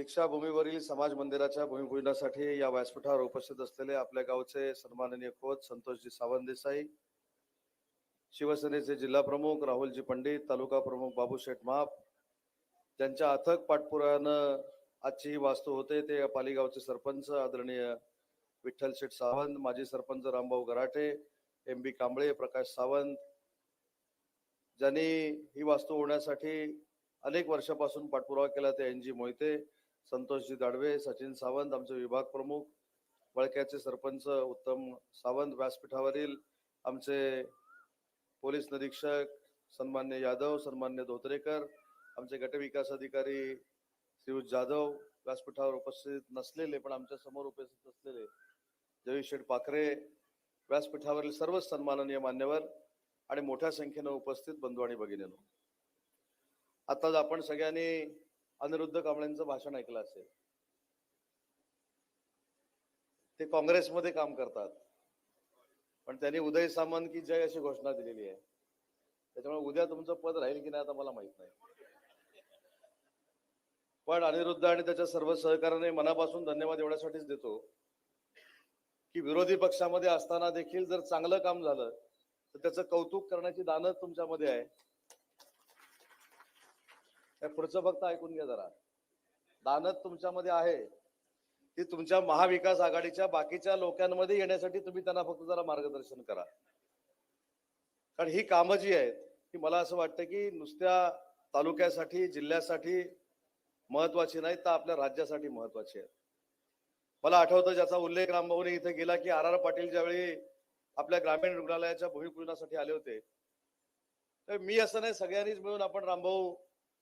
दीक्षाभूमीवरील समाज मंदिराच्या भूमिपूजनासाठी या व्यासपीठावर उपस्थित असलेले आपल्या गावचे सन्माननीय खोत संतोषजी सावंत देसाई शिवसेनेचे जिल्हा प्रमुख राहुलजी पंडित तालुका प्रमुख बाबू शेठ माप ज्यांच्या अथक पाठपुरानं आजची ही वास्तू होते ते पालीगावचे सरपंच आदरणीय विठ्ठल शेठ सावंत माजी सरपंच रामभाऊ गराटे एम बी कांबळे प्रकाश सावंत ज्यांनी ही वास्तू होण्यासाठी अनेक वर्षापासून पाठपुरावा केला ते एन जी मोहिते संतोषजी दाडवे सचिन सावंत आमचे विभाग प्रमुख वळक्याचे सरपंच उत्तम सावंत व्यासपीठावरील आमचे पोलीस निरीक्षक सन्मान्य यादव सन्मान्य धोत्रेकर आमचे गटविकास अधिकारी श्रीयुत जाधव व्यासपीठावर उपस्थित नसलेले पण आमच्यासमोर उपस्थित असलेले जयी शेठ पाखरे व्यासपीठावरील सर्व सन्माननीय मान्यवर आणि मोठ्या संख्येनं उपस्थित बंधू आणि भगिनीनो. आताच आपण सगळ्यांनी अनिरुद्ध कांबळेंचं भाषण ऐकलं असेल. ते काँग्रेसमध्ये काम करतात. पण त्यांनी उदय सामंत की जय अशी घोषणा दिलेली आहे. त्याच्यामुळे उद्या तुमचं पद राहील की नाही आता मला माहीत नाही. पण अनिरुद्ध आणि त्याच्या सर्व सहकार्याने मनापासून धन्यवाद एवढ्यासाठीच देतो की विरोधी पक्षामध्ये असताना देखील जर चांगलं काम झालं तर त्याचं कौतुक करण्याची दानत तुमच्यामध्ये आहे. पुढचं फक्त ऐकून घ्या जरा. दानत तुमच्यामध्ये आहे. ती तुमच्या महाविकास आघाडीच्या बाकीच्या लोकांमध्ये येण्यासाठी तुम्ही त्यांना फक्त जरा मार्गदर्शन करा. कारण ही कामं जी आहेत ती मला असं वाटतं की नुसत्या तालुक्यासाठी जिल्ह्यासाठी महत्वाची नाही तर आपल्या राज्यासाठी महत्वाची आहे मला आठवतं ज्याचा उल्लेख रामभाऊने इथे केला की आर आर पाटील ज्यावेळी आपल्या ग्रामीण रुग्णालयाच्या भूमिपूजनासाठी आले होते तर मी असं नाही सगळ्यांनीच मिळून आपण रामभाऊ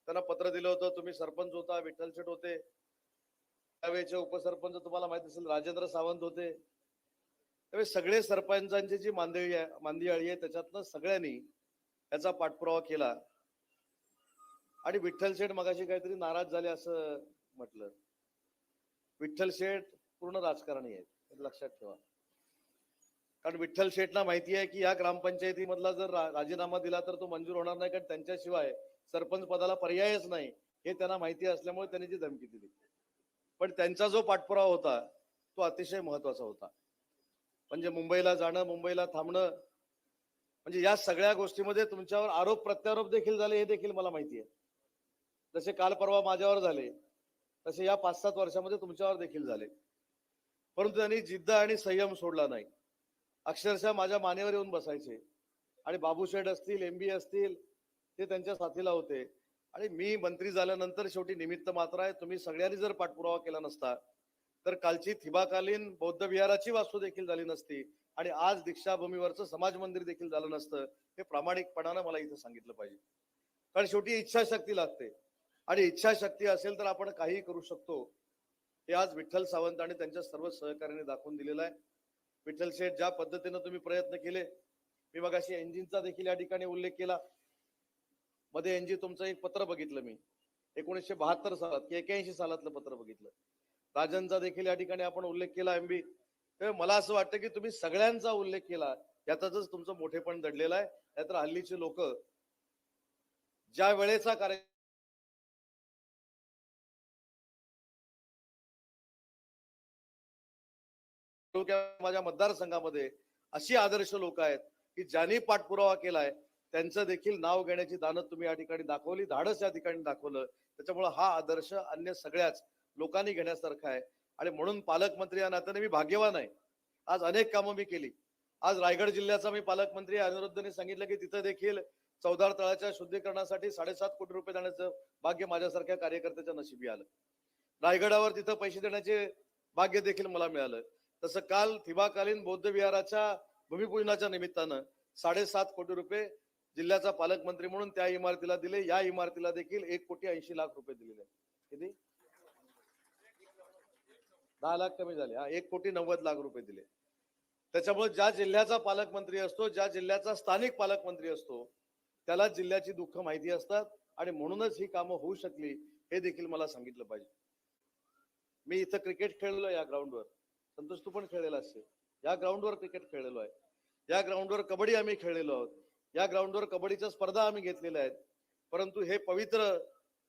त्यांना पत्र दिलं होतं तुम्ही सरपंच होता विठ्ठल शेठ होते. त्यावेळेचे उपसरपंच तुम्हाला माहीत असेल राजेंद्र सावंत होते. त्यावेळी सगळे सरपंचांची जी मांदळी आहे मांदियाळी आहे त्याच्यातनं सगळ्यांनी याचा पाठपुरावा केला. आणि विठ्ठल शेठ मगाशी काहीतरी नाराज झाले असं म्हटलं. विठ्ठल शेठ पूर्ण राजकारणी आहेत लक्षात ठेवा. कारण विठ्ठल शेठला माहिती आहे की या ग्रामपंचायतीमधला जर राजीनामा दिला तर तो मंजूर होणार नाही कारण त्यांच्याशिवाय सरपंच पदाला पर्यायच नाही हे त्यांना माहिती असल्यामुळे त्यांनी ती धमकी दिली. पण त्यांचा जो पाठपुरावा होता तो अतिशय महत्त्वाचा होता. म्हणजे मुंबईला जाणं मुंबईला थांबणं म्हणजे या सगळ्या गोष्टीमध्ये तुमच्यावर आरोप प्रत्यारोप देखील झाले हे देखील मला माहिती आहे. जसे काल परवा माझ्यावर झाले तसे या पाच सात वर्षामध्ये तुमच्यावर देखील झाले. परंतु त्यांनी जिद्द आणि संयम सोडला नाही. अक्षरशः माझ्या मानेवर येऊन बसायचे. आणि बाबूशेठ असतील एम बी असतील ते त्यांच्या साथीला होते. आणि मी मंत्री झाल्यानंतर शेवटी निमित्त मात्र आहे. तुम्ही सगळ्यांनी जर पाठपुरावा केला नसता तर कालची थिबाकालीन बौद्ध विहाराची वास्तू देखील झाली नसती आणि आज दीक्षाभूमीवरचं समाज मंदिर देखील झालं नसतं हे प्रामाणिकपणानं मला इथं सांगितलं पाहिजे. कारण शेवटी इच्छाशक्ती लागते. आणि इच्छाशक्ती असेल तर आपण काहीही करू शकतो. हे आज विठ्ठल सावंत आणि त्यांच्या सर्व सहकार्याने दाखवून दिलेलं आहे. विठ्ठल शेठ ज्या पद्धतीनं तुम्ही प्रयत्न केले मी मगाशी एंजिनचा देखील या ठिकाणी उल्लेख केला. मध्ये एनजी तुमचं एक पत्र बघितलं मी. एकोणीसशे बहात्तर सालात की एक्याऐंशी सालातलं पत्र बघितलं. राजांचा देखील या ठिकाणी आपण उल्लेख केला एम बी. मला असं वाटतं की तुम्ही सगळ्यांचा उल्लेख केला यातच तुमचं मोठेपण दडलेलं आहे. नाहीतर हल्लीचे लोक ज्या वेळेचा कार्य माझ्या मतदारसंघामध्ये अशी आदर्श लोक आहेत की ज्यांनी पाठपुरावा केलाय त्यांचं देखील नाव घेण्याची दानत तुम्ही या ठिकाणी दाखवली धाडस या ठिकाणी दाखवलं. त्याच्यामुळे हा आदर्श अन्य सगळ्याच लोकांनी घेण्यासारखा आहे. आणि म्हणून पालकमंत्री या नात्याने मी भाग्यवान आहे. आज अनेक कामं मी केली. आज रायगड जिल्ह्याचा मी पालकमंत्री अनिरुद्धने सांगितलं की तिथं देखील चौदार तळाच्या शुद्धीकरणासाठी साडेसात कोटी रुपये देण्याचं भाग्य माझ्यासारख्या कार्यकर्त्याच्या नशिबी आलं. रायगडावर तिथं पैसे देण्याचे भाग्य देखील मला मिळालं. तसं काल थिबाकालीन बौद्ध विहाराच्या भूमिपूजनाच्या निमित्तानं साडेसात कोटी रुपये जिल्ह्याचा पालकमंत्री म्हणून त्या इमारतीला दिले. या इमारतीला देखील एक कोटी ऐंशी लाख रुपये दिलेले किती? दहा लाख कमी झाले. हा एक कोटी नव्वद लाख रुपये दिले. त्याच्यामुळे ज्या जिल्ह्याचा पालकमंत्री असतो ज्या जिल्ह्याचा स्थानिक पालकमंत्री असतो त्याला जिल्ह्याची दुःख माहिती असतात आणि म्हणूनच ही कामं होऊ शकली हे देखील मला सांगितलं पाहिजे. मी इथं क्रिकेट खेळलेलो या ग्राउंडवर. संतोष तू पण खेळलेला असेल या ग्राउंडवर क्रिकेट खेळलेलो आहे. या ग्राउंडवर कबड्डी आम्ही खेळलेलो आहोत. या ग्राउंडवर कबड्डीच्या स्पर्धा आम्ही घेतलेल्या आहेत. परंतु हे पवित्र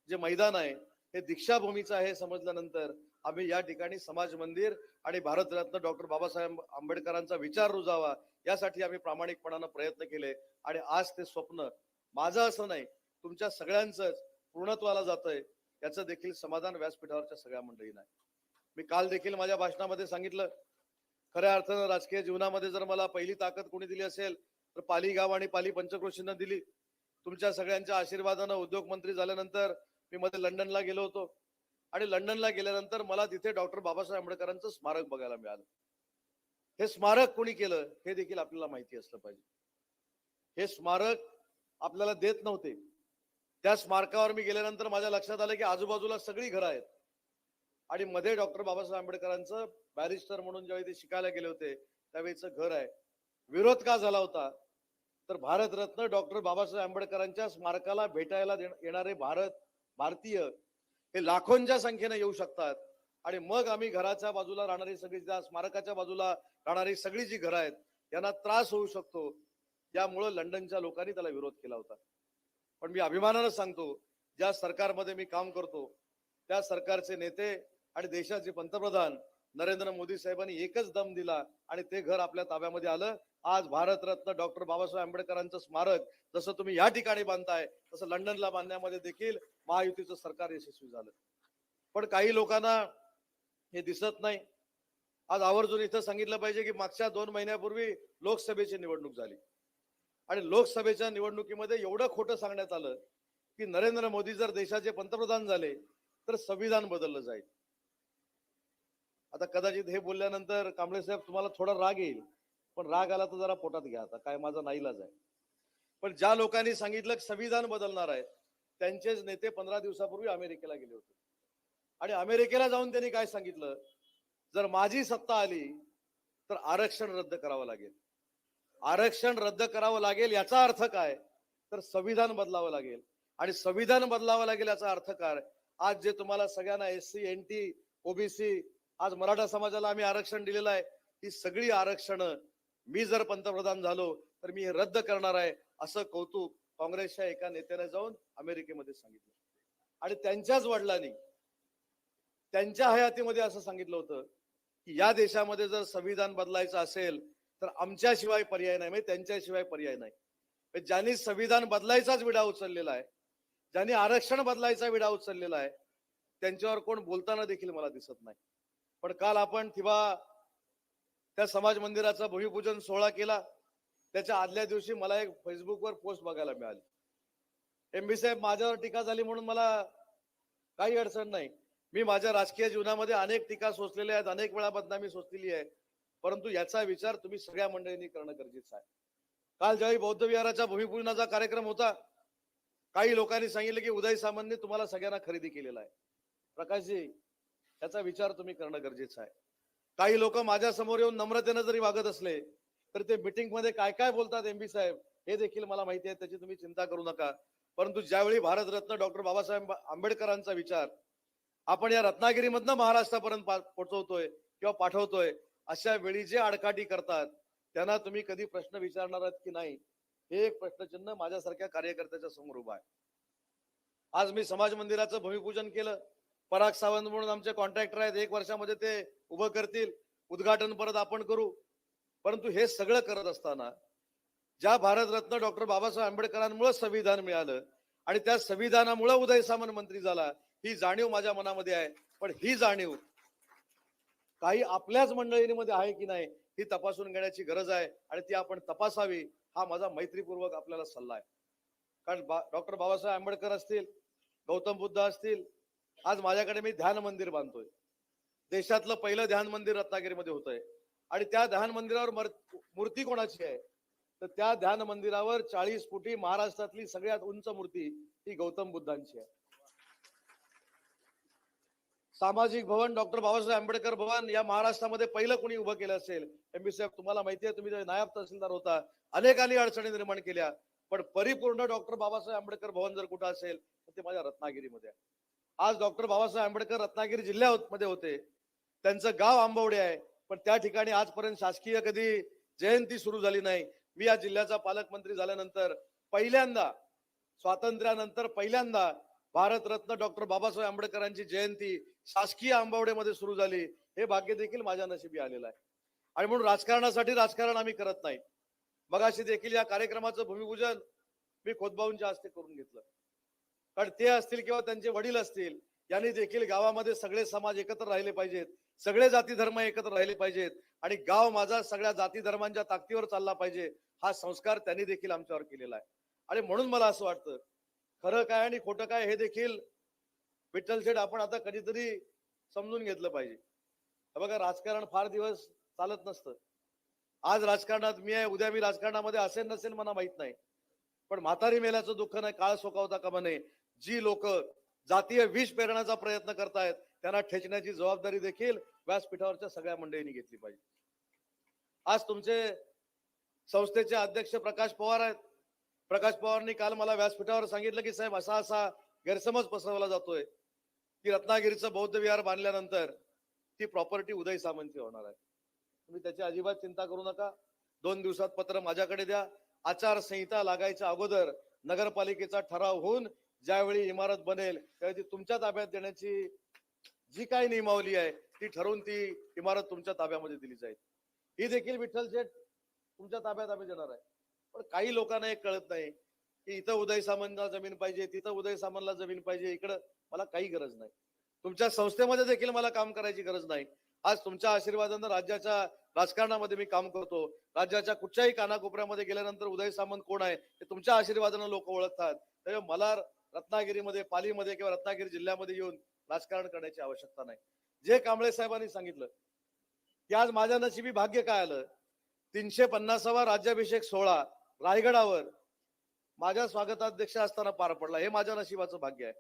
जे मैदान आहे हे दीक्षाभूमीचं आहे समजल्यानंतर आम्ही या ठिकाणी समाज मंदिर आणि भारतरत्न डॉक्टर बाबासाहेब आंबेडकरांचा विचार रुजावा यासाठी आम्ही प्रामाणिकपणानं प्रयत्न केले आणि आज ते स्वप्न माझं असं नाही तुमच्या सगळ्यांचंच पूर्णत्वाला जातंय याचं देखील समाधान व्यासपीठावरच्या सगळ्या मंडळींना नाही मी काल देखील माझ्या भाषणामध्ये सांगितलं खऱ्या अर्थानं राजकीय जीवनामध्ये जर मला पहिली ताकद कोणी दिली असेल तर पाली गाव आणि पाली पंचक्रोशींना दिली. तुमच्या सगळ्यांच्या आशीर्वादानं उद्योग मंत्री झाल्यानंतर मी मध्ये लंडनला गेलो होतो. आणि लंडनला गेल्यानंतर मला तिथे डॉक्टर बाबासाहेब आंबेडकरांचं स्मारक बघायला मिळालं. हे स्मारक कोणी केलं हे देखील आपल्याला माहिती असलं पाहिजे. हे स्मारक आपल्याला देत नव्हते. त्या स्मारकावर मी गेल्यानंतर माझ्या लक्षात आलं की आजूबाजूला सगळी घरं आहेत. आणि मध्ये डॉक्टर बाबासाहेब आंबेडकरांचं बॅरिस्टर म्हणून ज्यावेळी ते शिकायला गेले होते त्यावेळीचं घर आहे. विरोध का झाला होता? तर भारतरत्न डॉक्टर बाबासाहेब आंबेडकरांच्या स्मारकाला भेटायला देण- येणारे भारत भारतीय हे लाखोंच्या संख्येने येऊ शकतात. आणि मग आम्ही घराच्या बाजूला राहणारी सगळी त्या स्मारकाच्या बाजूला राहणारी सगळी जी घरं आहेत यांना त्रास होऊ शकतो. यामुळं लंडनच्या लोकांनी त्याला विरोध केला होता. पण मी अभिमानानं सांगतो ज्या सरकारमध्ये मी काम करतो त्या सरकारचे नेते आणि देशाचे पंतप्रधान नरेंद्र मोदी साहेबांनी एकच दम दिला आणि ते घर आपल्या ताब्यामध्ये आलं. आज भारतरत्न डॉक्टर बाबासाहेब आंबेडकरांचं स्मारक जसं तुम्ही या ठिकाणी बांधताय तसं लंडनला बांधण्यामध्ये देखील महायुतीचं सरकार यशस्वी झालं. पण काही लोकांना हे दिसत नाही. आज आवर्जून इथं सांगितलं पाहिजे की मागच्या दोन महिन्यापूर्वी लोकसभेची निवडणूक झाली. आणि लोकसभेच्या निवडणुकीमध्ये एवढं खोटं सांगण्यात आलं की नरेंद्र मोदी जर देशाचे पंतप्रधान झाले तर संविधान बदललं जाईल. आता कदाचित हे बोलल्यानंतर कांबळे साहेब तुम्हाला थोडा राग येईल. पण राग आला तर जरा पोटात घ्या आता काय माझा नाईलाज आहे. पण ज्या लोकांनी सांगितलं की संविधान बदलणार आहे त्यांचेच नेते पंधरा दिवसापूर्वी अमेरिकेला गेले होते. आणि अमेरिकेला जाऊन त्यांनी काय सांगितलं? जर माझी सत्ता आली तर आरक्षण रद्द करावं लागेल. आरक्षण रद्द करावं लागेल याचा अर्थ काय? तर संविधान बदलावं लागेल. आणि संविधान बदलावं लागेल याचा अर्थ काय? आज जे तुम्हाला सगळ्यांना S C N T OBC आज मराठा समाजाला आम्ही आरक्षण दिलेलं आहे. ही सगळी आरक्षण मी जर पंतप्रधान झालो तर मी हे रद्द करणार आहे असं कौतुक काँग्रेसच्या एका नेत्याने जाऊन अमेरिकेमध्ये सांगितलं. आणि त्यांच्याच वडिलांनी त्यांच्या हयातीमध्ये असं सांगितलं होतं की या देशामध्ये जर संविधान बदलायचं असेल तर आमच्याशिवाय पर्याय नाही म्हणजे त्यांच्याशिवाय पर्याय नाही. म्हणजे ज्यांनी संविधान बदलायचाच विडा उचललेला आहे ज्यांनी आरक्षण बदलायचा विडा उचललेला आहे त्यांच्यावर कोण बोलताना देखील मला दिसत नाही. पण काल आपण किंवा त्या समाज मंदिराचा भूमिपूजन सोहळा केला. त्याच्या आदल्या दिवशी मला एक फेसबुकवर पोस्ट बघायला मिळाली. एम बी साहेब माझ्यावर टीका झाली म्हणून मला काही अडचण नाही. मी माझ्या राजकीय जीवनामध्ये अनेक टीका सोचलेल्या आहेत. अनेक वेळा बदनामी सोचलेली आहे. परंतु याचा विचार तुम्ही सगळ्या मंडळींनी करणं गरजेचं आहे. काल ज्यावेळी बौद्ध विहाराच्या भूमिपूजनाचा कार्यक्रम होता काही लोकांनी सांगितलं की उदय सामंतने तुम्हाला सगळ्यांना खरेदी केलेला आहे. प्रकाशजी याचा विचार तुम्ही करणं गरजेचं आहे. काही लोक माझ्यासमोर येऊन नम्रतेनं जरी वागत असले तर ते मीटिंगमध्ये काय काय बोलतात एमबी साहेब हे देखील मला माहिती आहे त्याची तुम्ही चिंता करू नका. परंतु ज्यावेळी भारतरत्न डॉक्टर बाबासाहेब आंबेडकरांचा विचार आपण या रत्नागिरीमधनं महाराष्ट्रापर्यंत पोहोचवतोय किंवा पाठवतोय अशा वेळी जे आडकाठी करतात त्यांना तुम्ही कधी प्रश्न विचारणार आहात की नाही हे एक प्रश्नचिन्ह माझ्यासारख्या कार्यकर्त्याच्या समोर उभा आहे. आज मी समाज मंदिराचं भूमिपूजन केलं पराग सावंत म्हणून आमचे कॉन्ट्रॅक्टर आहेत. एक वर्षामध्ये ते उभं करतील. उद्घाटन परत आपण करू. परंतु हे सगळं करत असताना ज्या भारतरत्न डॉक्टर बाबासाहेब आंबेडकरांमुळे संविधान मिळालं आणि त्या संविधानामुळे उदय सामंत मंत्री झाला ही जाणीव माझ्या मनामध्ये आहे. पण ही जाणीव काही आपल्याच मंडळींमध्ये आहे की नाही ही तपासून घेण्याची गरज आहे आणि ती आपण तपासावी हा माझा मैत्रीपूर्वक आपल्याला सल्ला आहे. कारण डॉक्टर बाबासाहेब आंबेडकर असतील गौतम बुद्ध असतील आज माझ्याकडे मी ध्यान मंदिर बांधतोय. देशातलं पहिलं ध्यान मंदिर रत्नागिरीमध्ये होतंय. आणि त्या ध्यान मंदिरावर मूर्ती कोणाची आहे? तर त्या ध्यान मंदिरावर चाळीस फुटी महाराष्ट्रातली सगळ्यात उंच मूर्ती ही गौतम बुद्धांची आहे. सामाजिक भवन डॉक्टर बाबासाहेब आंबेडकर भवन या महाराष्ट्रामध्ये पहिलं कोणी उभं केलं असेल एम साहेब तुम्हाला माहिती आहे तुम्ही नायब तहसीलदार होता अनेकांनी अडचणी निर्माण केल्या. पण परिपूर्ण डॉक्टर बाबासाहेब आंबेडकर भवन जर कुठं असेल तर ते माझ्या रत्नागिरीमध्ये आहे. आज डॉक्टर बाबासाहेब आंबेडकर रत्नागिरी जिल्ह्यामध्ये होते. त्यांचं गाव आंबवडे आहे. पण त्या ठिकाणी आजपर्यंत शासकीय कधी जयंती सुरू झाली नाही. मी या जिल्ह्याचा पालकमंत्री झाल्यानंतर पहिल्यांदा स्वातंत्र्यानंतर पहिल्यांदा भारतरत्न डॉक्टर बाबासाहेब आंबेडकरांची जयंती शासकीय आंबवडेमध्ये सुरू झाली. हे भाग्य देखील माझ्या नशिबी आलेलं आहे. आणि म्हणून राजकारणासाठी राजकारण आम्ही करत नाही. मगाशी देखील या कार्यक्रमाचं भूमिपूजन मी खोतबाऊंच्या हस्ते करून घेतलं. कारण ते असतील किंवा त्यांचे वडील असतील यांनी देखील गावामध्ये सगळे समाज एकत्र राहिले पाहिजेत. सगळे जाती धर्म एकत्र राहिले पाहिजेत. आणि गाव माझा सगळ्या जाती धर्मांच्या ताकदीवर चालला पाहिजे हा संस्कार त्यांनी देखील आमच्यावर केलेला आहे. आणि म्हणून मला असं वाटतं खरं काय आणि खोटं काय हे देखील विठ्ठल शेठ आपण आता कधीतरी समजून घेतलं पाहिजे. बघा राजकारण फार दिवस चालत नसतं. आज राजकारणात मी आहे उद्या मी राजकारणामध्ये असेल नसेल मला माहीत नाही. पण म्हातारी मेल्याचं दुःख नाही काळ सोकावता का म्हणे जी लोक जातीय विष पेरण्याचा प्रयत्न करतायत त्यांना ठेचण्याची जबाबदारी देखील व्यासपीठावरच्या सगळ्या मंडळींनी घेतली पाहिजे. आज तुमचे संस्थेचे अध्यक्ष प्रकाश पवार आहेत. प्रकाश पवारांनी काल मला व्यासपीठावर सांगितलं की साहेब असा असा गैरसमज पसरवला जातोय. की रत्नागिरीचं बौद्ध विहार बांधल्यानंतर ती प्रॉपर्टी उदय सामंतची होणार आहे. तुम्ही त्याची अजिबात चिंता करू नका. दोन दिवसात पत्र माझ्याकडे द्या. आचारसंहिता लागायच्या अगोदर नगरपालिकेचा ठराव होऊन ज्यावेळी इमारत बनेल त्यावेळी ती तुमच्या ताब्यात देण्याची जी काही नियमावली आहे ती ठरवून ती इमारत तुमच्या ताब्यामध्ये दिली जाईल. ही देखील विठ्ठल शेठ तुमच्या ताब्यात आम्ही देणार आहे. पण काही लोकांना एक कळत नाही की इथं उदय सामंतला जमीन पाहिजे तिथं उदय सामंतला जमीन पाहिजे इकडं मला काही गरज नाही. तुमच्या संस्थेमध्ये देखील मला काम करायची गरज नाही. आज तुमच्या आशीर्वादानं राज्याच्या राजकारणामध्ये मी काम करतो. राज्याच्या कुठच्याही कानाकोपऱ्यामध्ये गेल्यानंतर उदय सामंत कोण आहे हे तुमच्या आशीर्वादानं लोक ओळखतात. त्यामुळे मला रत्नागिरीमध्ये पालीमध्ये किंवा रत्नागिरी जिल्ह्यामध्ये येऊन राजकारण करण्याची आवश्यकता नाही. जे कांबळे साहेबांनी सांगितलं की आज माझ्या नशिबी भाग्य काय आलं? तीनशे पन्नासावा राज्याभिषेक सोहळा रायगडावर माझ्या स्वागताध्यक्ष असताना पार पडला. हे माझ्या नशिबाचं भाग्य आहे.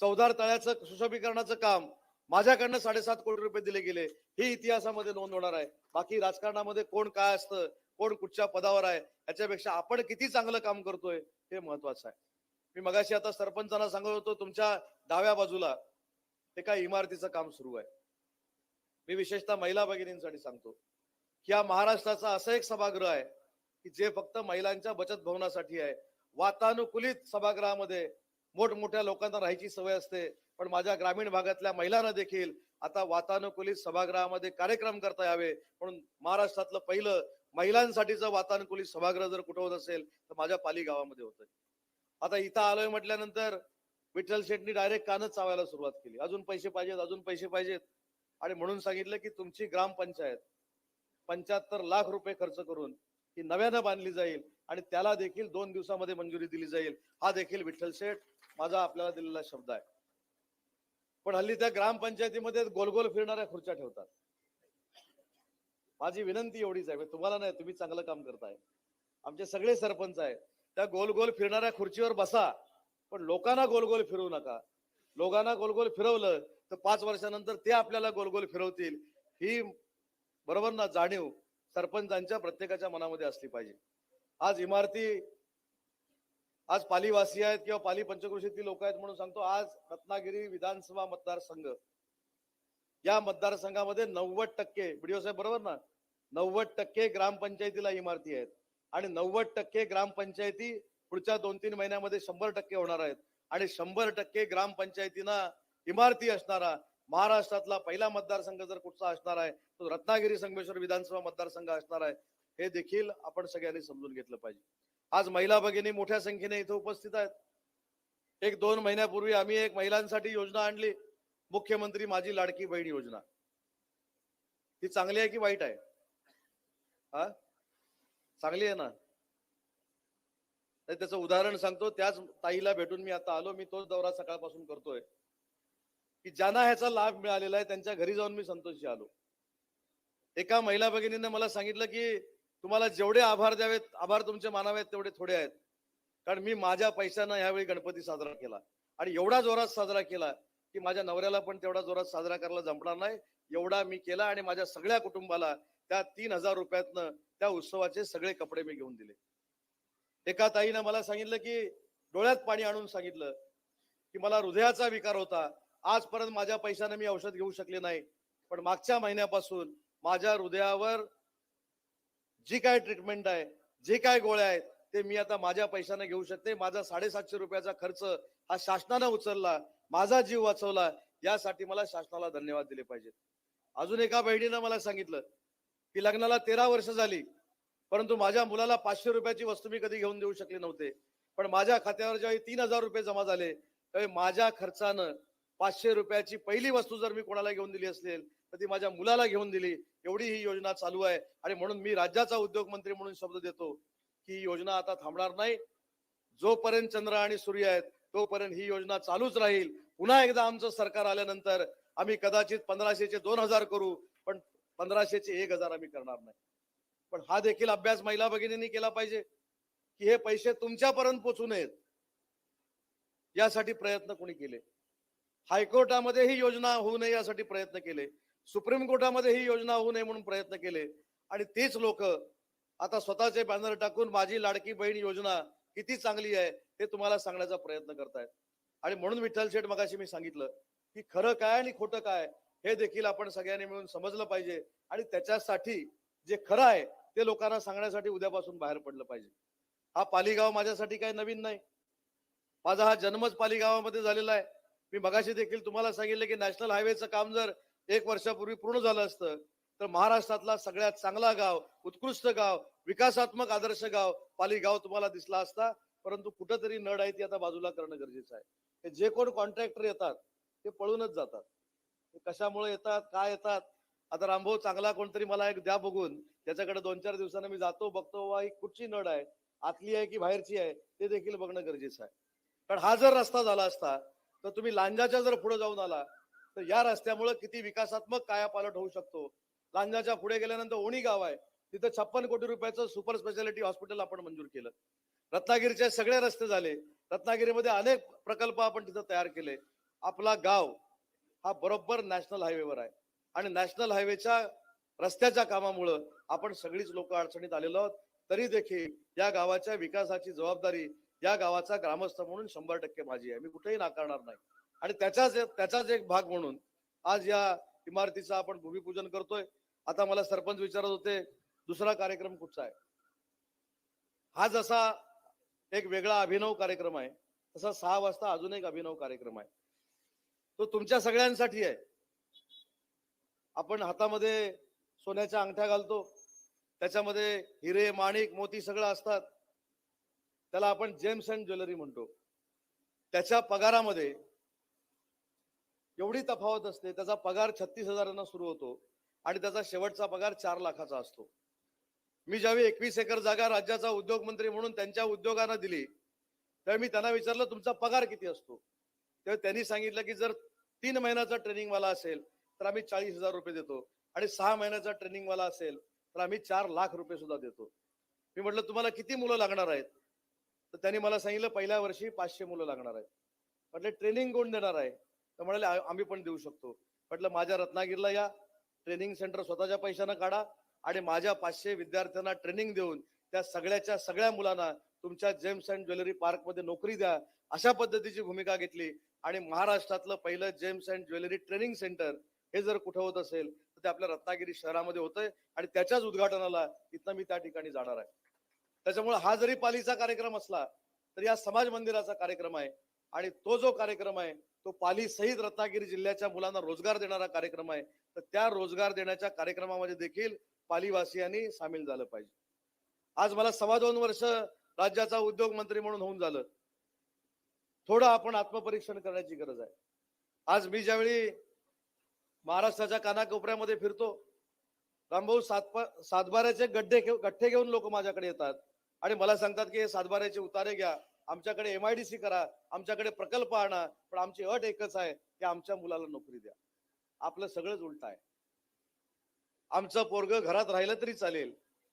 चौदार तळ्याचं सुशोभीकरणाचं काम माझ्याकडनं साडेसात कोटी रुपये दिले गेले. हे इतिहासामध्ये नोंद होणार आहे. बाकी राजकारणामध्ये कोण काय असतं कोण कुठच्या पदावर आहे याच्यापेक्षा आपण किती चांगलं काम करतोय हे महत्वाचं आहे. मी मगाशी आता सरपंचांना सांगत होतो तुमच्या डाव्या बाजूला एका इमारतीचं काम सुरू आहे. मी विशेषतः महिला भगिनींसाठी सांगतो की या महाराष्ट्राचा असं एक सभागृह आहे की जे फक्त महिलांच्या बचत भवनासाठी आहे. वातानुकूलित सभागृहामध्ये मोठमोठ्या लोकांना राहायची सवय असते पण माझ्या ग्रामीण भागातल्या महिलांना देखील आता वातानुकूलित सभागृहामध्ये कार्यक्रम करता यावे. म्हणून महाराष्ट्रातलं पहिलं महिलांसाठीचं वातानुकूलित सभागृह जर कुठं होत असेल तर माझ्या पाली गावामध्ये होतंय. आता इथं आलोय म्हटल्यानंतर विठ्ठल शेटनी डायरेक्ट कानच चावायला सुरुवात केली. अजून पैसे पाहिजेत अजून पैसे पाहिजेत. आणि म्हणून सांगितलं की तुमची ग्रामपंचायत पंच्याहत्तर लाख रुपये खर्च करून ही नव्यानं बांधली जाईल आणि त्याला देखील दोन दिवसामध्ये मंजुरी दिली जाईल. हा देखील विठ्ठल शेठ माझा आपल्याला दिलेला शब्द आहे. पण हल्ली त्या ग्रामपंचायतीमध्ये गोलगोल फिरणाऱ्या खुर्च्या ठेवतात. माझी विनंती एवढीच आहे. तुम्हाला नाही तुम्ही चांगलं काम करताय. आमचे सगळे सरपंच आहेत. त्या गोल गोल फिरणाऱ्या खुर्चीवर बसा. पण लोकांना गोल गोल फिरवू नका. लोकांना गोल गोल फिरवलं तर पाच वर्षानंतर ते आपल्याला गोल गोल फिरवतील. ही बरोबर ना जाणीव सरपंचांच्या प्रत्येकाच्या मनामध्ये असली पाहिजे. आज इमारती आज पालीवासी आहेत किंवा पाली पंचक्रोशीतील लोक आहेत म्हणून सांगतो आज रत्नागिरी विधानसभा मतदारसंघ. या मतदारसंघामध्ये नव्वद टक्के बीडीओ साहेब बरोबर ना? नव्वद टक्के ग्रामपंचायतीला इमारती आहेत. आणि नव्वद टक्के ग्रामपंचायती पुढच्या दोन तीन महिन्यामध्ये शंभर टक्के होणार आहेत. आणि शंभर टक्के ग्रामपंचायतीना इमारती असणारा महाराष्ट्रातला पहिला मतदारसंघ जर कुठचा असणार आहे तो रत्नागिरी संगमेश्वर विधानसभा मतदारसंघ असणार आहे. हे देखील आपण सगळ्यांनी समजून घेतलं पाहिजे. आज महिला भगिनी मोठ्या संख्येने इथे उपस्थित आहेत. एक दोन महिन्यापूर्वी आम्ही एक महिलांसाठी योजना आणली. मुख्यमंत्री माझी लाडकी बहीण योजना. ती चांगली आहे की वाईट आहे? हा? चांगली आहे ना? त्याचं उदाहरण सांगतो. त्याच ताईला भेटून मी आता आलो. मी तोच दौरा सकाळपासून करतोय. की ज्यांना ह्याचा लाभ मिळालेला आहे त्यांच्या घरी जाऊन मी संतोषी आलो. एका महिला भगिनीने मला सांगितलं की तुम्हाला जेवढे आभार द्यावेत आभार तुमचे मानावेत तेवढे थोडे आहेत. कारण मी माझ्या पैशानं ह्यावेळी गणपती साजरा केला. आणि एवढा जोरात साजरा केला की माझ्या नवऱ्याला पण तेवढा जोरात साजरा करायला जमणार नाही. एवढा मी केला आणि माझ्या सगळ्या कुटुंबाला त्या तीन हजार रुपयातनं त्या उत्सवाचे सगळे कपडे मी घेऊन दिले. एका ताईनं मला सांगितलं की डोळ्यात पाणी आणून सांगितलं की मला हृदयाचा विकार होता. आजपर्यंत माझ्या पैशाने मी औषध घेऊ शकले नाही. पण मागच्या महिन्यापासून माझ्या हृदयावर जी काय ट्रीटमेंट आहे जे काय गोळ्या आहेत ते मी आता माझ्या पैशाने घेऊ शकते. माझा साडेसातशे रुपयाचा खर्च हा शासनानं उचलला माझा जीव वाचवला. यासाठी मला शासनाला धन्यवाद दिले पाहिजेत. अजून एका बहिणीनं मला सांगितलं की लग्नाला तेरा वर्ष झाली. परंतु माझ्या मुलाला पाचशे रुपयाची वस्तू मी कधी घेऊन देऊ शकले नव्हते. पण माझ्या खात्यावर ज्यावेळी तीन हजार रुपये जमा झाले त्यावेळी माझ्या खर्चानं पाचशे रुपयाची पहिली वस्तू जर मी कोणाला घेऊन दिली असेल तर ती माझ्या मुलाला घेऊन दिली. एवढी ही योजना चालू आहे. आणि म्हणून मी राज्याचा उद्योग मंत्री म्हणून शब्द देतो की ही योजना आता थांबणार नाही. जोपर्यंत चंद्र आणि सूर्य आहेत तोपर्यंत ही योजना चालूच राहील. पुन्हा एकदा आमचं सरकार आल्यानंतर आम्ही कदाचित पंधराशेचे दोन हजार करू पण पंधराशेचे एक हजार आम्ही करणार नाही. पण हा देखील अभ्यास महिला भगिनींनी केला पाहिजे की हे पैसे तुमच्यापर्यंत पोचू नयेत. यासाठी प्रयत्न कोणी केले? हायकोर्टामध्ये ही योजना होऊ नये यासाठी प्रयत्न केले. सुप्रीम कोर्टामध्ये ही योजना होऊ नये म्हणून प्रयत्न केले. आणि तेच लोक आता स्वतःचे बॅनर टाकून माझी लाडकी बहीण योजना किती चांगली आहे हे तुम्हाला सांगण्याचा प्रयत्न करतायत. आणि म्हणून विठ्ठल शेठ मगाशी मी सांगितलं की खरं काय आणि खोटं काय हे देखील आपण सगळ्यांनी मिळून समजलं पाहिजे आणि त्याच्यासाठी जे खरं आहे ते लोकांना सांगण्यासाठी उद्यापासून बाहेर पडलं पाहिजे. हा पालीगाव माझ्यासाठी काही नवीन नाही. माझा हा जन्मच पालीगावामध्ये झालेला आहे. मी मगाशी देखील तुम्हाला सांगितलं की नॅशनल हायवेचं काम जर एक वर्षापूर्वी पूर्ण झालं असतं तर महाराष्ट्रातला सगळ्यात चांगला गाव उत्कृष्ट गाव विकासात्मक आदर्श गाव पालीगाव तुम्हाला दिसला असता परंतु कुठंतरी नड आहे ती आता बाजूला करणं गरजेचं आहे. जे कोण कॉन्ट्रॅक्टर येतात ते पळूनच जातात. कशामुळे येतात काय येतात? आता रामभाऊ चांगला कोणतरी मला एक द्या बघून. त्याच्याकडे दोन चार दिवसांनी मी जातो बघतो वा ही कुठची नड आहे? आतली आहे की बाहेरची आहे? ते देखील बघणं गरजेचं आहे. कारण हा जर रस्ता झाला असता तर तुम्ही लांजाच्या जर पुढे जाऊन आला तर या रस्त्यामुळे किती विकासात्मक कायापालट होऊ शकतो. लांजाच्या पुढे गेल्यानंतर ओणी गाव आहे. तिथं छप्पन कोटी रुपयाचं सुपर स्पेशालिटी हॉस्पिटल आपण मंजूर केलं. रत्नागिरीचे सगळे रस्ते झाले. रत्नागिरीमध्ये अनेक प्रकल्प आपण तिथं तयार केले. आपला गाव हा बरोबर नॅशनल हायवेवर आहे. आणि नॅशनल हायवेच्या रस्त्याच्या कामामुळं आपण सगळीच लोक अडचणीत आलेलो आहोत. तरी देखील या गावाच्या विकासाची जबाबदारी या गावाचा ग्रामस्थ म्हणून शंभर टक्के माझी आहे. मी कुठेही नाकारणार नाही. आणि त्याचाच त्याचाच एक भाग म्हणून आज या इमारतीचं आपण भूमिपूजन करतोय. आता मला सरपंच विचारत होते दुसरा कार्यक्रम कुठचा आहे? हा जसा एक वेगळा अभिनव कार्यक्रम आहे तसा सहा वाजता अजून एक अभिनव कार्यक्रम आहे. तो तुमच्या सगळ्यांसाठी आहे. आपण हातामध्ये सोन्याच्या अंगठ्या घालतो. त्याच्यामध्ये हिरे माणिक मोती सगळं असतात. त्याला आपण जेम्स अँड ज्वेलरी म्हणतो. त्याच्या पगारामध्ये एवढी तफावत असते त्याचा पगार छत्तीस हजारांना सुरू होतो आणि त्याचा शेवटचा पगार चार लाखाचा असतो. मी ज्यावेळी एकवीस एकर जागा राज्याचा उद्योग मंत्री म्हणून त्यांच्या उद्योगांना दिली त्यावेळी मी त्यांना विचारलं तुमचा पगार किती असतो? तेव्हा त्यांनी सांगितलं की जर तीन महिन्याचा ट्रेनिंग वाला असेल तर आम्ही चाळीस हजार रुपये देतो. आणि सहा महिन्याचा ट्रेनिंग वाला असेल तर आम्ही चार लाख रुपये सुद्धा देतो. मी म्हटलं तुम्हाला किती मुलं लागणार आहेत? तर त्यांनी मला सांगितलं पहिल्या वर्षी पाचशे मुलं लागणार आहेत. म्हटलं ट्रेनिंग कोण देणार आहे? तर म्हणाले आम्ही पण देऊ शकतो. म्हटलं माझ्या रत्नागिरीला या ट्रेनिंग सेंटर स्वतःच्या पैशानं काढा आणि माझ्या पाचशे विद्यार्थ्यांना ट्रेनिंग देऊन त्या सगळ्याच्या सगळ्या मुलांना तुमच्या जेम्स अँड ज्वेलरी पार्कमध्ये नोकरी द्या. अशा पद्धतीची भूमिका घेतली. आणि महाराष्ट्रातलं पहिलं gems and jewellery training centre हे जर कुठं होत असेल तर ते आपल्या रत्नागिरी शहरामध्ये होतंय आणि त्याच्याच उद्घाटनाला इथं मी त्या ठिकाणी जाणार आहे. त्याच्यामुळे हा जरी पालीचा कार्यक्रम असला तरी हा समाज मंदिराचा कार्यक्रम आहे. आणि तो जो कार्यक्रम आहे तो पाली सहित रत्नागिरी जिल्ह्याच्या मुलांना रोजगार देणारा कार्यक्रम आहे. तर त्या रोजगार देण्याच्या कार्यक्रमामध्ये देखील पालीवासियांनी सामील झालं पाहिजे. आज मला सव्वा दोन वर्ष राज्याचा उद्योग मंत्री म्हणून होऊन झालं. थोडं आपण आत्मपरीक्षण करण्याची गरज आहे. आज मी ज्यावेळी महाराष्ट्राच्या कानाकोपऱ्यामध्ये फिरतो रामभाऊ सातपा सातबाऱ्याचे गड्डे घेऊ- गठ्ठे घेऊन लोक माझ्याकडे येतात आणि मला सांगतात की हे सातबाऱ्याचे उतारे घ्या आमच्याकडे एमआयडीसी करा आमच्याकडे प्रकल्प आणा पण आमची अट एकच आहे की आमच्या मुलाला नोकरी द्या. आपलं सगळंच उलट आहे. आमचं पोरग घरात राहिलं तरी चालेल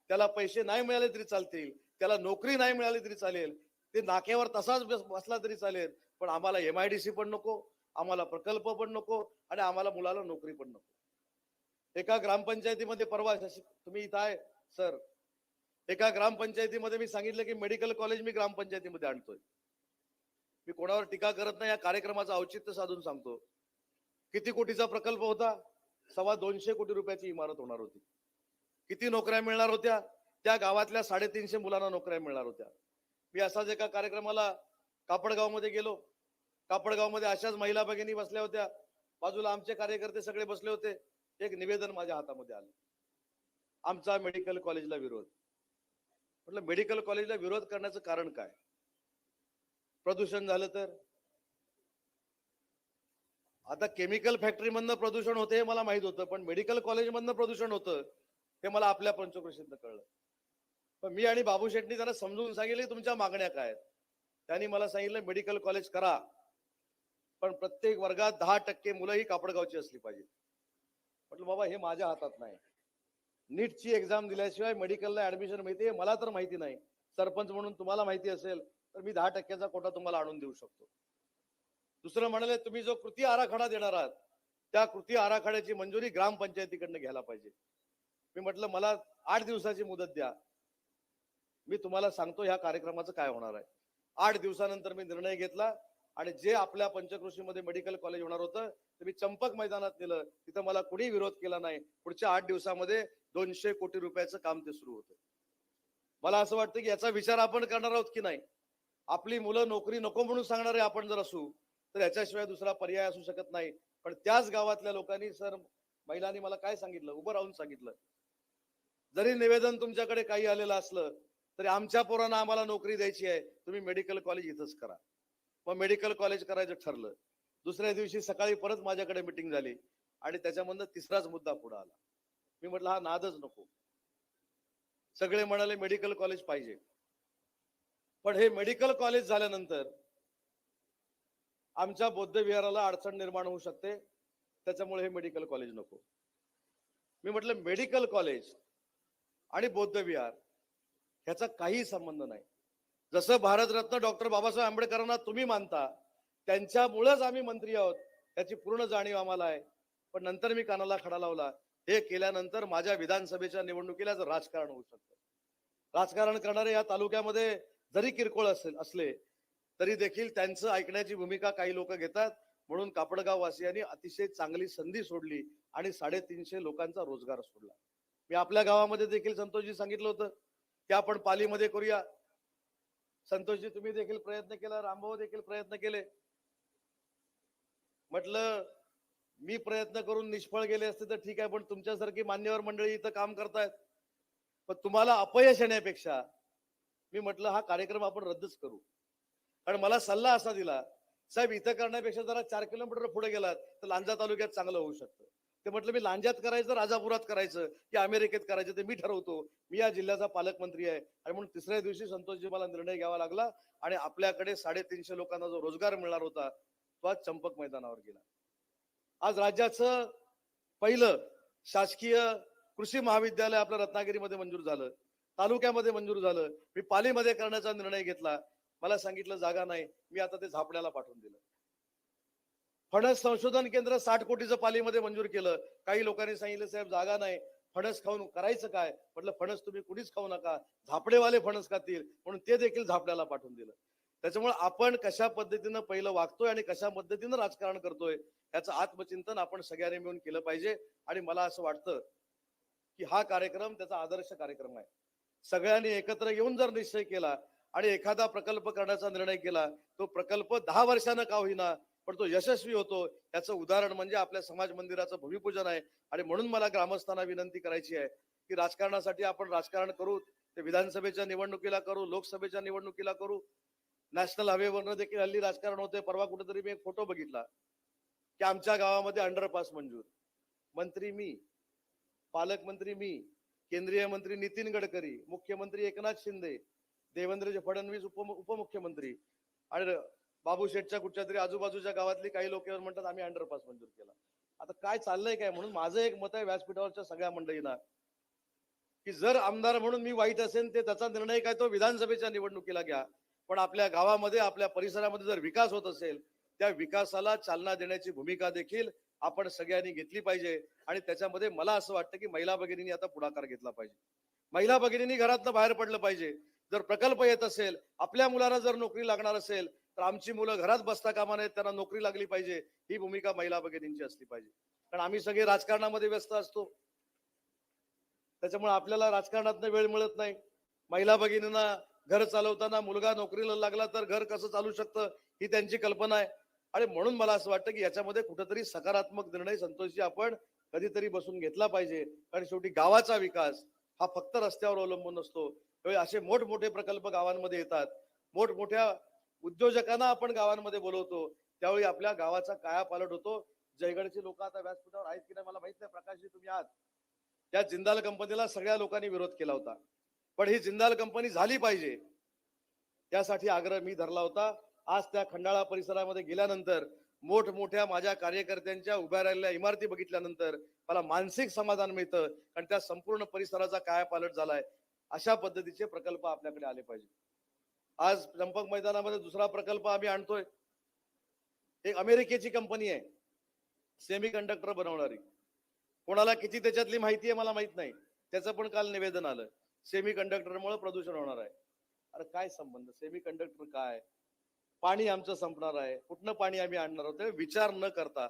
त्याला पैसे नाही मिळाले तरी चालतील त्याला नोकरी नाही मिळाली तरी चालेल ते नाक्यावर तसाच बस- बसला तरी चालेल पण आम्हाला एमआयडीसी पण नको आम्हाला प्रकल्प पण नको आणि आम्हाला मुलाला नोकरी पण नको. एका ग्रामपंचायतीमध्ये परवा तुम्ही इथं आहे सर एका ग्रामपंचायतीमध्ये मी सांगितलं की मेडिकल कॉलेज मी ग्रामपंचायतीमध्ये आणतोय. मी कोणावर टीका करत नाही या कार्यक्रमाचं औचित्य साधून सांगतो. किती कोटीचा प्रकल्प होता? सव्वा दोनशे कोटी रुपयाची इमारत होणार होती. किती नोकऱ्या मिळणार होत्या? त्या गावातल्या साडेतीनशे मुलांना नोकऱ्या मिळणार होत्या. मी असाच एका कार्यक्रमाला कापडगावमध्ये गेलो. कापडगावमध्ये अशाच महिला भगिनी बसल्या होत्या. बाजूला आमचे कार्यकर्ते सगळे बसले होते. एक निवेदन माझ्या हातामध्ये आलं. आमचा मेडिकल कॉलेजला विरोध. म्हटलं मेडिकल कॉलेजला विरोध करण्याचं कारण काय? प्रदूषण झालं तर? आता केमिकल फॅक्टरीमधनं प्रदूषण होते हे मला माहीत होतं पण मेडिकल कॉलेजमधनं प्रदूषण होतं हे मला आपल्या पंचक्रोशीतनं कळलं. पण मी आणि बाबू शेट्टी त्यांना समजून सांगितले तुमच्या मागण्या काय त्यांनी मला सांगितलं मेडिकल कॉलेज करा. पण प्रत्येक वर्गात दहा टक्के मुलं ही कापडगावची असली पाहिजे म्हटलं बाबा हे माझ्या हातात नाही. नीटची एक्झाम दिल्याशिवाय मेडिकलला ऍडमिशन मिळते मला तर माहिती नाही. सरपंच म्हणून तुम्हाला माहिती असेल तर मी दहा टक्क्याचा कोटा तुम्हाला आणून देऊ शकतो. दुसरं म्हणाले तुम्ही जो कृती आराखडा देणार आहात त्या कृती आराखड्याची मंजुरी ग्रामपंचायतीकडनं घ्यायला पाहिजे. मी म्हटलं मला आठ दिवसाची मुदत द्या. मी तुम्हाला सांगतो ह्या कार्यक्रमाचं काय होणार आहे. आठ दिवसानंतर मी निर्णय घेतला आणि जे आपल्या पंचकृषीमध्ये मेडिकल कॉलेज होणार होतं ते मी चंपक मैदानात नेलं. तिथं मला कुणी विरोध केला नाही. पुढच्या आठ दिवसामध्ये दोनशे कोटी रुपयाचं काम ते सुरू होतं. मला असं वाटतं की याचा विचार आपण करणार आहोत की नाही? आपली मुलं नोकरी नको म्हणून सांगणारे आपण जर असू तर याच्याशिवाय दुसरा पर्याय असू शकत नाही. पण त्याच गावातल्या लोकांनी सर महिलांनी मला काय सांगितलं? उभं राहून सांगितलं. जरी निवेदन तुमच्याकडे काही आलेलं असलं तरी आमच्या पोरांना आम्हाला नोकरी द्यायची आहे. तुम्ही मेडिकल कॉलेज इथंच करा. मग मेडिकल कॉलेज करायचं ठरलं. दुसऱ्या दिवशी सकाळी परत माझ्याकडे मिटिंग झाली. आणि त्याच्यामधनं तिसराच मुद्दा पुढे आला. मी म्हटलं हा नादच नको. सगळे म्हणाले मेडिकल कॉलेज पाहिजे. पण हे मेडिकल कॉलेज झाल्यानंतर आमच्या बौद्ध विहाराला अडचण निर्माण होऊ शकते. त्याच्यामुळे हे मेडिकल कॉलेज नको. मी म्हटलं मेडिकल कॉलेज आणि बौद्ध विहार ह्याचा काही संबंध नाही. जसं भारतरत्न डॉक्टर बाबासाहेब आंबेडकरांना तुम्ही मानता त्यांच्यामुळेच आम्ही मंत्री आहोत याची पूर्ण जाणीव आम्हाला आहे. पण नंतर मी कानाला खडा लावला. हे केल्यानंतर माझ्या विधानसभेच्या निवडणुकीला राजकारण होऊ शकतं. राजकारण करणारे या तालुक्यामध्ये जरी किरकोळ असेल असले तरी देखील त्यांचं ऐकण्याची भूमिका काही लोक घेतात. म्हणून कापडगाव वासियांनी अतिशय चांगली संधी सोडली आणि साडेतीनशे लोकांचा रोजगार सोडला. मी आपल्या गावामध्ये देखील संतोषजी सांगितलं होतं. ते आपण पालीमध्ये करूया. संतोषजी तुम्ही देखील प्रयत्न केला रामभाऊ देखील प्रयत्न केले. म्हटलं मी प्रयत्न करून निष्फळ गेले असते तर ठीक आहे पण तुमच्यासारखी मान्यवर मंडळी इथं काम करतायत. पण तुम्हाला अपयश येण्यापेक्षा मी म्हटलं हा कार्यक्रम आपण रद्दच करू. कारण मला सल्ला असा दिला साहेब इथं करण्यापेक्षा जरा चार किलोमीटर पुढे गेलात तर लांजा तालुक्यात चांगलं होऊ शकतं. ते म्हटलं मी लांजात करायचं राजापुरात करायचं की अमेरिकेत करायचं ते मी ठरवतो. मी या जिल्ह्याचा पालकमंत्री आहे. आणि म्हणून तिसऱ्या दिवशी संतोषजी मला निर्णय घ्यावा लागला आणि आपल्याकडे साडेतीनशे लोकांना जो रोजगार मिळणार होता तो आज चंपक मैदानावर गेला. आज राज्याचं पहिलं शासकीय कृषी महाविद्यालय आपल्या रत्नागिरीमध्ये मंजूर झालं. तालुक्यामध्ये मंजूर झालं. मी पालीमध्ये करण्याचा निर्णय घेतला. मला सांगितलं जागा नाही. मी आता ते झापड्याला पाठवून दिलं. फणस संशोधन केंद्र साठ कोटीचं पालीमध्ये मंजूर केलं. काही लोकांनी सांगितलं साहेब जागा नाही. फणस खाऊन करायचं काय? म्हटलं फणस तुम्ही कुणीच खाऊ नका. झापडेवाले फणस खातील. म्हणून ते देखील झापड्याला पाठवून दिलं. त्याच्यामुळे आपण कशा पद्धतीनं पहिलं वागतोय आणि कशा पद्धतीनं राजकारण करतोय याचं आत्मचिंतन आपण सगळ्यांनी मिळून केलं पाहिजे. आणि मला असं वाटतं की हा कार्यक्रम त्याचा आदर्श कार्यक्रम आहे. सगळ्यांनी एकत्र येऊन जर निश्चय केला आणि एखादा प्रकल्प करण्याचा निर्णय केला तो प्रकल्प दहा वर्षानं का होईना पण तो यशस्वी होतो. याचं उदाहरण म्हणजे आपल्या समाज मंदिराचं भूमिपूजन आहे. आणि म्हणून मला ग्रामस्थांना विनंती करायची आहे की राजकारणासाठी आपण राजकारण करू ते विधानसभेच्या निवडणुकीला करू लोकसभेच्या निवडणुकीला करू. नॅशनल हायवेवरनं देखील हल्ली राजकारण होते परवा कुठेतरी मी एक फोटो बघितला. की आमच्या गावामध्ये अंडरपास मंजूर. मंत्री मी पालकमंत्री मी केंद्रीय मंत्री नितीन गडकरी मुख्यमंत्री एकनाथ शिंदे देवेंद्रजी फडणवीस उप उपमुख्यमंत्री आणि बाबू शेठच्या कुठच्या तरी आजूबाजूच्या गावातली काही लोक येऊन म्हणतात आम्ही अंडरपास मंजूर केला. आता काय चाललंय काय? म्हणून माझं एक मत आहे व्यासपीठावरच्या सगळ्या मंडळींना की जर आमदार म्हणून मी वाईट असेल ते त्याचा निर्णय काय तो विधानसभेच्या निवडणुकीला घ्या. पण आपल्या गावामध्ये आपल्या परिसरामध्ये जर विकास होत असेल त्या विकासाला चालना देण्याची भूमिका देखील आपण सगळ्यांनी घेतली पाहिजे. आणि त्याच्यामध्ये मला असं वाटतं की महिला भगिनींनी आता पुढाकार घेतला पाहिजे. महिला भगिनींनी घरातनं बाहेर पडलं पाहिजे. जर प्रकल्प येत असेल आपल्या मुलाला जर नोकरी लागणार असेल तर आमची मुलं घरात बसता कामा नयेत त्यांना नोकरी लागली पाहिजे. ही भूमिका महिला भगिनींची असली पाहिजे. कारण आम्ही सगळे राजकारणामध्ये व्यस्त असतो. त्याच्यामुळे आपल्याला राजकारणात वेळ मिळत नाही. महिला भगिनींना घर चालवताना मुलगा नोकरीला लागला तर घर कसं चालू शकतं ही त्यांची कल्पना आहे. आणि म्हणून मला असं वाटतं की याच्यामध्ये कुठेतरी सकारात्मक निर्णय संतोषजी आपण कधीतरी बसून घेतला पाहिजे. कारण शेवटी गावाचा विकास हा फक्त रस्त्यावर अवलंबून असतो. त्यावेळी असे मोठमोठे प्रकल्प गावांमध्ये येतात. मोठमोठ्या उद्योजकांना आपण गावांमध्ये बोलवतो त्यावेळी आपल्या गावाचा काया पालट होतो. जयगडचे लोक आता व्यासपीठावर आहेत की नाही मला माहीत नाही. प्रकाशजी तुम्ही आहात. त्या जिंदाल कंपनीला सगळ्या लोकांनी विरोध केला होता. पण ही जिंदाल कंपनी झाली पाहिजे त्यासाठी आग्रह मी धरला होता. आज त्या खंडाळा परिसरामध्ये गेल्यानंतर मोठमोठ्या माझ्या कार्यकर्त्यांच्या उभ्या राहिलेल्या इमारती बघितल्यानंतर मला मानसिक समाधान मिळतं. कारण त्या संपूर्ण परिसराचा कायापालट झालाय. अशा पद्धतीचे प्रकल्प आपल्याकडे आले पाहिजे. आज चंपक मैदानामध्ये दुसरा प्रकल्प आम्ही आणतोय. एक अमेरिकेची कंपनी आहे. सेमी कंडक्टर बनवणारी. कोणाला किती त्याच्यातली माहिती आहे मला माहीत नाही. त्याचं पण काल निवेदन आलं. सेमी कंडक्टरमुळे प्रदूषण होणार आहे. अरे काय संबंध? सेमी कंडक्टर काय? पाणी आमचं संपणार आहे. कुठनं पाणी आम्ही आणणार आहोत? विचार न करता.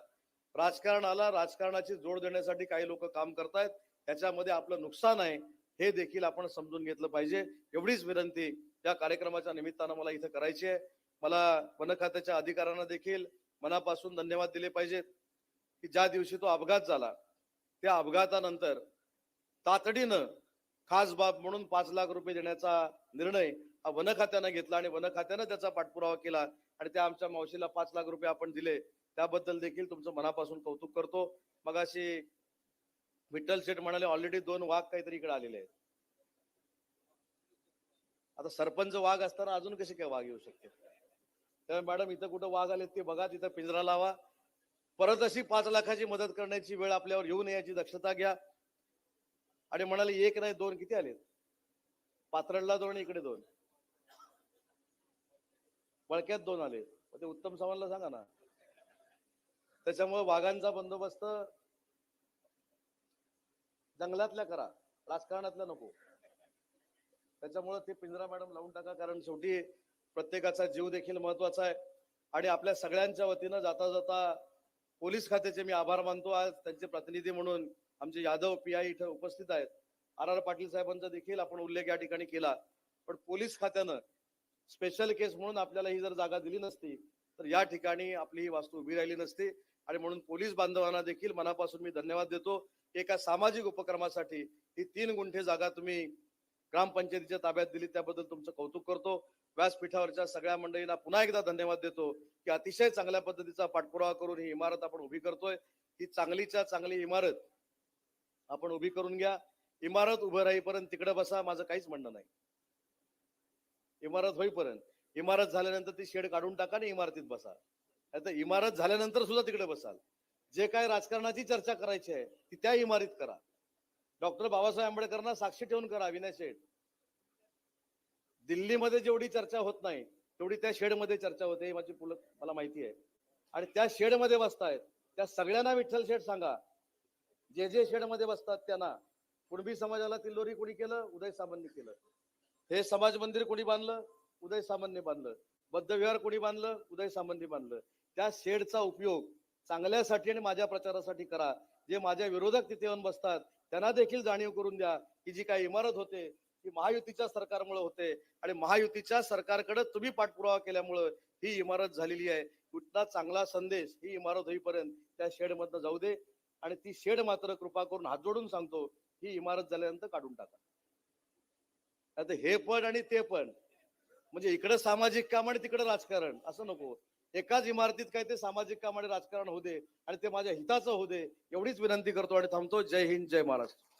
राजकारणाला राजकारणाची जोड देण्यासाठी काही लोक काम करतायत. त्याच्यामध्ये आपलं नुकसान आहे. हे देखील आपण समजून घेतलं पाहिजे. एवढीच विनंती या कार्यक्रमाच्या निमित्तानं मला इथं करायची आहे. मला वन खात्याच्या अधिकाऱ्यांना देखील मनापासून धन्यवाद दिले पाहिजेत की ज्या दिवशी तो अपघात झाला त्या अपघातानंतर तातडीनं खास बाब म्हणून पाच लाख रुपये देण्याचा निर्णय हा वन खात्यानं घेतला आणि वन खात्यानं त्याचा पाठपुरावा केला आणि त्या आमच्या मावशीला पाच लाख रुपये आपण दिले. त्याबद्दल देखील तुमचं मनापासून कौतुक करतो. मग अशी विठ्ठल शेठ म्हणाले ऑलरेडी दोन वाघ काहीतरी इकडे आलेले आहेत. आता सरपंच वाघ असताना अजून कसे काय वाघ येऊ शकते त्यामुळे मॅडम इथं कुठं वाघ आले ते बघा तिथं पिंजरा लावा. परत अशी पाच लाखाची मदत करण्याची वेळ आपल्यावर येऊ नये याची दक्षता घ्या. आणि म्हणाले एक नाही दोन किती आले पात्रडला दोन इकडे दोन. बळक्यात दोन आले ते उत्तम सावंतला सांगा ना. त्याच्यामुळे वाघांचा बंदोबस्त जंगलातल्या करा राजकारणातल्या नको. त्याच्यामुळे ते पिंजरा मॅडम लावून टाका कारण शेवटी प्रत्येकाचा जीव देखील महत्त्वाचा आहे. आणि आपल्या सगळ्यांच्या वतीनं जाता जाता पोलीस खात्याचे मी आभार मानतो. आज त्यांचे प्रतिनिधी म्हणून आमचे यादव पी आय इथं उपस्थित आहेत. आर आर पाटील साहेबांचा देखील आपण उल्लेख या ठिकाणी केला. पण पोलीस खात्यानं स्पेशल केस म्हणून आपल्याला ही जर जागा दिली नसती तर या ठिकाणी आपली ही वास्तू उभी राहिली नसती. आणि म्हणून पोलीस बांधवांना देखील मनापासून मी धन्यवाद देतो. एका सामाजिक उपक्रमासाठी ही तीन गुंठे जागा तुम्ही ग्रामपंचायतीच्या ताब्यात दिली त्याबद्दल तुमचं कौतुक करतो. व्यासपीठावरच्या सगळ्या मंडळींना पुन्हा एकदा धन्यवाद देतो की अतिशय चांगल्या पद्धतीचा पाठपुरावा करून ही इमारत आपण उभी करतोय. ही चांगलीच्या चांगली इमारत आपण उभी करून घ्या. इमारत उभं राहीपर्यंत तिकडे बसा माझं काहीच म्हणणं नाही. इमारत होईपर्यंत. इमारत झाल्यानंतर ती शेड काढून टाका आणि इमारतीत बसा. आता इमारत झाल्यानंतर सुद्धा तिकडे बसाल. जे काय राजकारणाची चर्चा करायची आहे ती त्या इमारतीत करा. डॉक्टर बाबासाहेब आंबेडकरांना साक्षी ठेवून करा विनय शेठ. दिल्लीमध्ये जेवढी चर्चा होत नाही तेवढी त्या शेडमध्ये चर्चा होते ही माझी पुलं मला माहिती आहे. आणि त्या शेडमध्ये बसतायत. त्या सगळ्यांना विठ्ठल शेठ सांगा. जे जे शेडमध्ये बसतात त्यांना. कुणबी समाजाला तिल्लोरी कोणी केलं? उदय सामंतने केलं. हे समाज मंदिर कोणी बांधलं? उदय सामंतने बांधलं. बद्धविहार कोणी बांधलं? उदय सामंतने बांधलं. त्या शेडचा उपयोग चांगल्यासाठी आणि माझ्या प्रचारासाठी करा. जे माझ्या विरोधक तिथे येऊन बसतात त्यांना देखील जाणीव करून द्या की जी काही इमारत होते ती महायुतीच्या सरकारमुळे होते आणि महायुतीच्या सरकारकडे तुम्ही पाठपुरावा केल्यामुळं ही इमारत झालेली आहे. कुठला चांगला संदेश ही इमारत होईपर्यंत त्या शेडमधनं जाऊ दे आणि ती शेड मात्र कृपा करून हात जोडून सांगतो ही इमारत झाल्यानंतर काढून टाका. आता हे पण आणि ते पण. म्हणजे इकडे सामाजिक काम आणि तिकडे राजकारण असं नको. एकाच इमारतीत काय ते सामाजिक काम आणि राजकारण होऊ दे आणि ते माझ्या हिताचं होऊ दे एवढीच विनंती करतो आणि थांबतो. जय हिंद जय महाराष्ट्र.